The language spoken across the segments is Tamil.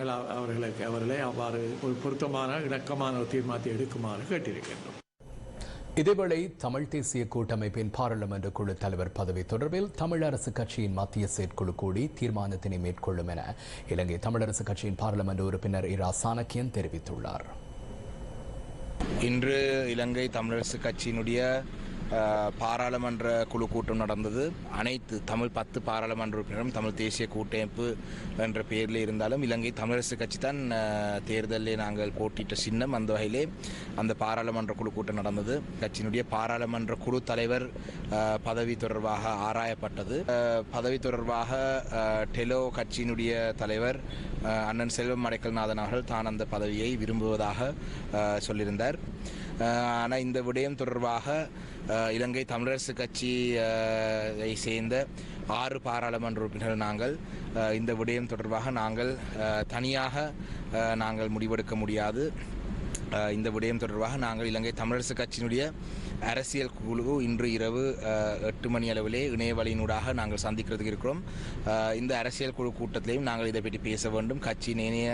நாங்கள் அவ- அவர்களுக்கு அவர்களை அவ்வாறு ஒரு பொருத்தமான இணக்கமான ஒரு தீர்மானத்தை எடுக்குமாறு கேட்டிருக்கின்றோம். இதேவேளை தமிழ் தேசிய கூட்டமைப்பின் பாராளுமன்ற குழு தலைவர் பதவி தொடர்பில் தமிழ் அரசு கட்சியின் மத்திய செயற்குழு கூடி தீர்மானத்தினை மேற்கொள்ளும் என இலங்கை தமிழரசு கட்சியின் பாராளுமன்ற உறுப்பினர் இரா சாணக்கியன் தெரிவித்துள்ளார். இன்று இலங்கை தமிழரசு கட்சியினுடைய பாராளுமன்ற குழு கூட்டம் நடந்தது. அனைத்து தமிழ் பத்து பாராளுமன்ற உறுப்பினரும் தமிழ் தேசிய கூட்டமைப்பு என்ற பெயரில் இருந்தாலும் இலங்கை தமிழரசு கட்சி தான் தேர்தலில் நாங்கள் போட்டியிட்ட சின்னம். அந்த வகையிலே அந்த பாராளுமன்ற குழு கூட்டம் நடந்தது. கட்சியினுடைய பாராளுமன்ற குழு தலைவர் பதவி தொடர்பாக ஆராயப்பட்டது. பதவி தொடர்பாக டெலோ கட்சியினுடைய தலைவர் அண்ணன் செல்வம் அடைக்கல்நாதன் அவர்கள் தான் அந்த பதவியை விரும்புவதாக சொல்லியிருந்தார். ஆனால் இந்த விடயம் தொடர்பாக இலங்கை தமிழரசு கட்சி சேர்ந்த ஆறு பாராளுமன்ற உறுப்பினர் நாங்கள் இந்த விடயம் தொடர்பாக நாங்கள் தனியாக நாங்கள் முடிவெடுக்க முடியாது. இந்த விடயம் தொடர்பாக நாங்கள் இலங்கை தமிழரசு கட்சியினுடைய அரசியல் குழு இன்று இரவு எட்டு மணி அளவிலே இணையவழியினூடாக நாங்கள் சந்திக்கிறதுக்கு இருக்கிறோம். இந்த அரசியல் குழு கூட்டத்திலையும் நாங்கள் இதை பற்றி பேச வேண்டும். கட்சியின் இணைய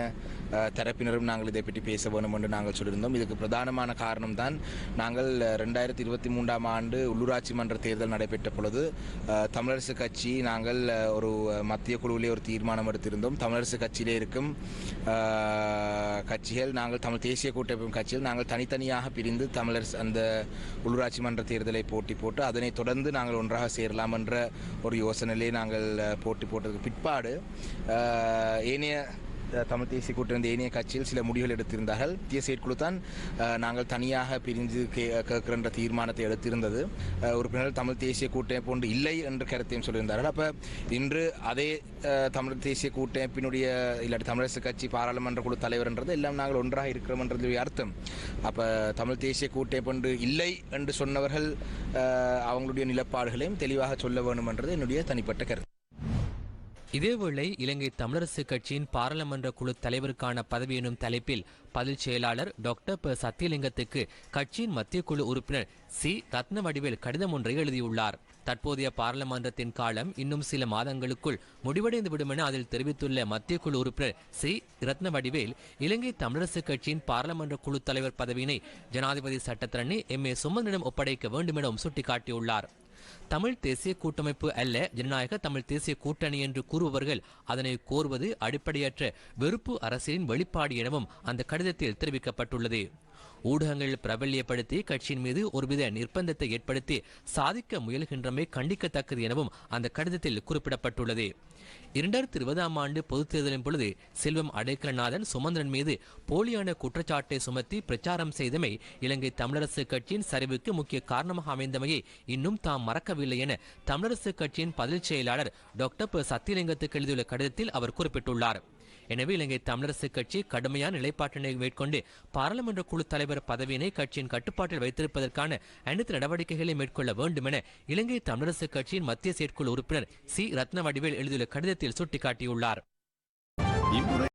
தரப்பினரும் நாங்கள் இதை பற்றி பேச வேண்டும் என்று நாங்கள் சொல்லியிருந்தோம். இதுக்கு பிரதானமான காரணம் தான் நாங்கள் ரெண்டாயிரத்தி இருபத்தி மூன்றாம் ஆண்டு உள்ளூராட்சி மன்ற தேர்தல் நடைபெற்ற பொழுது தமிழரசு கட்சி நாங்கள் ஒரு மத்திய குழுவிலே ஒரு தீர்மானம் எடுத்திருந்தோம். தமிழரசு கட்சியிலே இருக்கும் கட்சிகள் நாங்கள் தமிழ் தேசிய கூட்டமைப்பு கட்சியில் நாங்கள் தனித்தனியாக பிரிந்து தமிழர் அந்த உள்ளூராட்சி மன்ற தேர்தலை போட்டி போட்டு அதனை தொடர்ந்து நாங்கள் ஒன்றாக சேரலாம் என்ற ஒரு யோசனையிலே நாங்கள் போட்டி போட்டதுக்கு பிற்பாடு ஏனைய தமிழ் தேசிய கூட்டணி ஏனைய கட்சியில் சில முடிவுகள் எடுத்திருந்தார்கள். மத்திய செயற்குழு தான் நாங்கள் தனியாக பிரிஞ்சு கேட்கிற தீர்மானத்தை எடுத்திருந்தது. உறுப்பினர்கள் தமிழ் தேசிய கூட்டமைப்பு ஒன்று இல்லை என்ற கருத்தையும் சொல்லியிருந்தார்கள். அப்போ இன்று அதே தமிழ் தேசிய கூட்டமைப்பினுடைய இல்லாட்டி தமிழரசு கட்சி பாராளுமன்ற குழு தலைவர்ன்றது எல்லாம் நாங்கள் ஒன்றாக இருக்கிறோம்ன்றது அர்த்தம். அப்போ தமிழ் தேசிய கூட்டமைப்பு ஒன்று இல்லை என்று சொன்னவர்கள் அவங்களுடைய நிலப்பாடுகளையும் தெளிவாக சொல்ல வேண்டும் என்றது என்னுடைய தனிப்பட்ட கருத்து. இதேவேளை இலங்கை தமிழரசு கட்சியின் பாராளுமன்ற குழு தலைவருக்கான பதவி எனும் தலைப்பில் பதில் செயலாளர் டாக்டர் ப. சத்தியலிங்கத்துக்கு கட்சியின் மத்திய குழு உறுப்பினர் சி. ரத்னவடிவேல் கடிதம் ஒன்றை எழுதியுள்ளார். தற்போதைய பாராளுமன்றத்தின் காலம் இன்னும் சில மாதங்களுக்குள் முடிவடைந்து விடும் என அதில் தெரிவித்துள்ள மத்திய குழு உறுப்பினர் சி. ரத்னவடிவேல் இலங்கை தமிழரசு கட்சியின் பாராளுமன்ற குழு தலைவர் பதவியினை ஜனாதிபதி சட்டத்தரணி எம். ஏ. சுமந்தனிடம் ஒப்படைக்க வேண்டும் எனவும் சுட்டிக்காட்டியுள்ளார். தமிழ் தேசிய கூட்டமைப்பு அல்ல ஜனநாயக தமிழ் தேசிய கூட்டணி என்று கூறுபவர்கள் அதனை கோருவது அடிப்படையற்ற வெறுப்பு அரசியலின் வெளிப்பாடு எனவும் அந்த கடிதத்தில் தெரிவிக்கப்பட்டுள்ளது. ஊடகங்கள் பிரபல்யப்படுத்தி கட்சியின் மீது ஒருவித நிர்பந்தத்தை ஏற்படுத்தி சாதிக்க முயல்கின்றமை கண்டிக்கத்தக்கது எனவும் அந்த கடிதத்தில் குறிப்பிடப்பட்டுள்ளது. இரண்டாயிரத்தி இருபதாம் ஆண்டு பொதுத் தேர்தலின் பொழுது செல்வம் அடைக்கலநாதன் சுமந்திரன் மீது போலியான குற்றச்சாட்டை சுமத்தி பிரச்சாரம் செய்தமை இலங்கை தமிழரசு கட்சியின் சரிவுக்கு முக்கிய காரணமாக அமைந்தமையை இன்னும் தாம் மறக்கவில்லை என தமிழரசு கட்சியின் பதில் செயலாளர் டாக்டர் சத்தியலிங்கத்துக்கு எழுதியுள்ள கடிதத்தில் அவர் குறிப்பிட்டுள்ளார். எனவே இலங்கை தமிழரசு கட்சி கடுமையான நிலைப்பாட்டினை மேற்கொண்டு பாராளுமன்ற குழு தலைவர் பதவியினை கட்சியின் கட்டுப்பாட்டில் வைத்திருப்பதற்கான அனைத்து நடவடிக்கைகளை மேற்கொள்ள வேண்டும் என இலங்கை தமிழரசு கட்சியின் மத்திய செயற்குழு உறுப்பினர் சி. ரத்னவடிவேல் எழுதியுள்ள கடிதத்தில் சுட்டிக்காட்டியுள்ளார்.